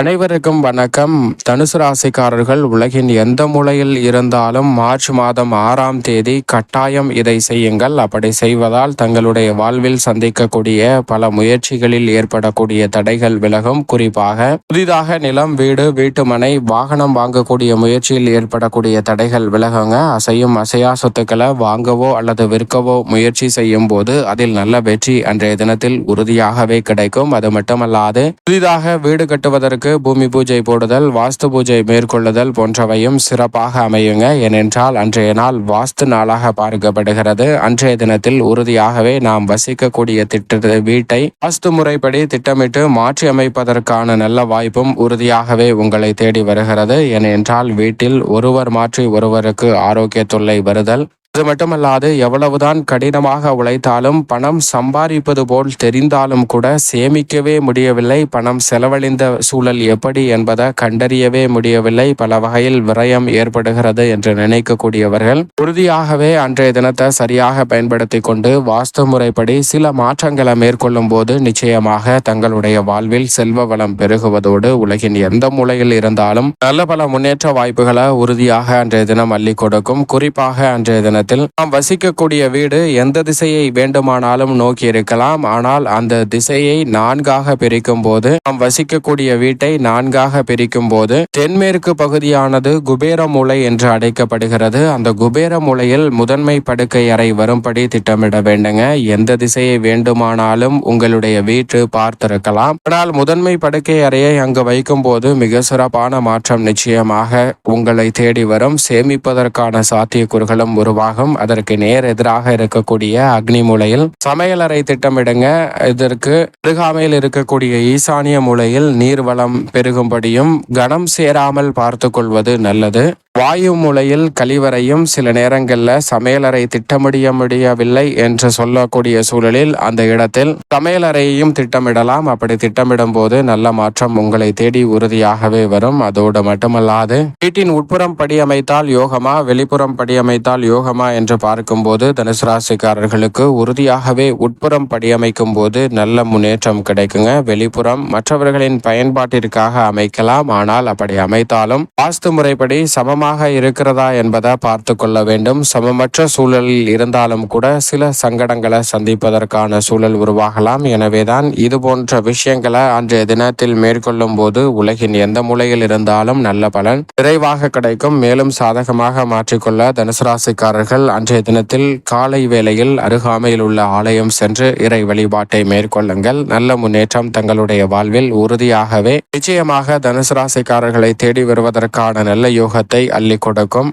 அனைவருக்கும் வணக்கம். தனுசு ராசிக்காரர்கள் உலகின் எந்த மூலையில் இருந்தாலும் மார்ச் மாதம் ஆறாம் தேதி கட்டாயம் இதை செய்யுங்கள். அப்படி செய்வதால் தங்களுடைய வாழ்வில் சந்திக்கக்கூடிய பல முயற்சிகளில் ஏற்படக்கூடிய தடைகள் விலகும். குறிப்பாக புதிதாக நிலம் வீடு வீட்டுமனை வாகனம் வாங்கக்கூடிய முயற்சியில் ஏற்படக்கூடிய தடைகள் விலகுங்க. அசையும் அசையா சொத்துக்களை வாங்கவோ அல்லது விற்கவோ முயற்சி செய்யும் போது அதில் நல்ல வெற்றி அன்றைய தினத்தில் உறுதியாகவே கிடைக்கும். அது மட்டுமல்லாது புதிதாக வீடு கட்டுவதற்கு பூமி பூஜை போடுதல் வாஸ்து பூஜை மேற்கொள்ளுதல் போன்றவையும் சிறப்பாக அமையுங்க. ஏனென்றால் அன்றைய நாள் வாஸ்து நாளாக பார்க்கப்படுகிறது அன்றைய தினத்தில் உறுதியாகவே நாம் வசிக்கக்கூடிய திட்ட வீட்டை வாஸ்து முறைப்படி திட்டமிட்டு மாற்றி அமைப்பதற்கான நல்ல வாய்ப்பும் உறுதியாகவே உங்களை தேடி வருகிறது. ஏனென்றால் வீட்டில் ஒருவர் மாற்றி ஒருவருக்கு ஆரோக்கிய தொல்லை வருதல் அது மட்டுமல்லாது எவ்வளவுதான் கடினமாக உழைத்தாலும் பணம் சம்பாதிப்பது போல் தெரிந்தாலும் கூட சேமிக்கவே முடியவில்லை. பணம் செலவழிந்த சூழல் எப்படி என்பதை கண்டறியவே முடியவில்லை. பல வகையில் விரயம் ஏற்படுகிறது என்று நினைக்கக்கூடியவர்கள் உறுதியாகவே அன்றைய தினத்தை சரியாக பயன்படுத்தி கொண்டு வாஸ்து முறைப்படி சில மாற்றங்களை மேற்கொள்ளும் போது நிச்சயமாக தங்களுடைய வாழ்வில் செல்வ வளம் பெருகுவதோடு உலகின் எந்த மூலையில் இருந்தாலும் நல்ல பல முன்னேற்ற வாய்ப்புகளை உறுதியாக அன்றைய தினம் அள்ளி கொடுக்கும். குறிப்பாக அன்றைய தினத்தில் நாம் வசிக்கக்கூடிய வீடு எந்த திசையை வேண்டுமானாலும் நோக்கி இருக்கலாம். ஆனால் அந்த திசையை நான்காக பிரிக்கும் போது நாம் வசிக்கக்கூடிய வீட்டை நான்காக பிரிக்கும் போது தென்மேற்கு பகுதியானது குபேர மூலை என்று அழைக்கப்படுகிறது. அந்த குபேர மூலையில் முதன்மை படுக்கை அறை வரும்படி திட்டமிட வேண்டுங்க. எந்த திசையை வேண்டுமானாலும் உங்களுடைய வீட்டு பார்த்திருக்கலாம். ஆனால் முதன்மை படுக்கை அறையை அங்கு வைக்கும் போது மிக சிறப்பான மாற்றம் நிச்சயமாக உங்களை தேடி வரும். சேமிப்பதற்கான சாத்தியக்கூறுகளும் ஆகும் அதற்கு நேர் எதிராக இருக்கக்கூடிய அக்னி மூலையில் சமையலறை திட்டமிடுங்க. இதற்கு அருகாமையில் இருக்கக்கூடிய ஈசானிய மூலையில் நீர்வளம் பெருகும்படியும் கனம் சேராமல் பார்த்து கொள்வது நல்லது. வாயு மூலையில் கழிவறையும் சில நேரங்களில் சமையலறை திட்டமிடிய முடியவில்லை என்று சொல்லக்கூடிய சூழலில் அந்த இடத்தில் சமையலறையையும் திட்டமிடலாம். அப்படி திட்டமிடும் போது நல்ல மாற்றம் உங்களை தேடி உறுதியாகவே வரும். அதோடு மட்டுமல்லாது வீட்டின் உட்புறம் படியமைத்தால் யோகமா வெளிப்புறம் படியமைத்தால் யோகமா என்று பார்க்கும்போது தனுசு ராசிக்காரர்களுக்கு உறுதியாகவே உட்புறம் படியமைக்கும் போது நல்ல முன்னேற்றம் கிடைக்குங்க. வெளிப்புறம் மற்றவர்களின் பயன்பாட்டிற்காக அமைக்கலாம். ஆனால் அப்படி அமைத்தாலும் வாஸ்து முறைப்படி சமமாக இருக்கிறதா என்பதை பார்த்து கொள்ள வேண்டும். சமமற்ற சூழலில் இருந்தாலும் கூட சில சங்கடங்களை சந்திப்பதற்கான சூழல் உருவாகலாம். எனவேதான் இது போன்ற விஷயங்களை அன்றைய தினத்தில் மேற்கொள்ளும் போது உலகின் எந்த மூலையில் இருந்தாலும் நல்ல பலன் விரைவாக கிடைக்கும். மேலும் சாதகமாக மாற்றிக்கொள்ள தனுசு ராசிக்காரர்கள் அன்றைய தினத்தில் காலை வேளையில் அருகாமையில் உள்ள ஆலயம் சென்று இறை வழிபாட்டை மேற்கொள்ளுங்கள். நல்ல முன்னேற்றம் தங்களுடைய வாழ்வில் உறுதியாகவே நிச்சயமாக தனுசு ராசிக்காரர்களை தேடி வருவதற்கான நல்ல யோகத்தை அள்ளி கொடுக்கும்.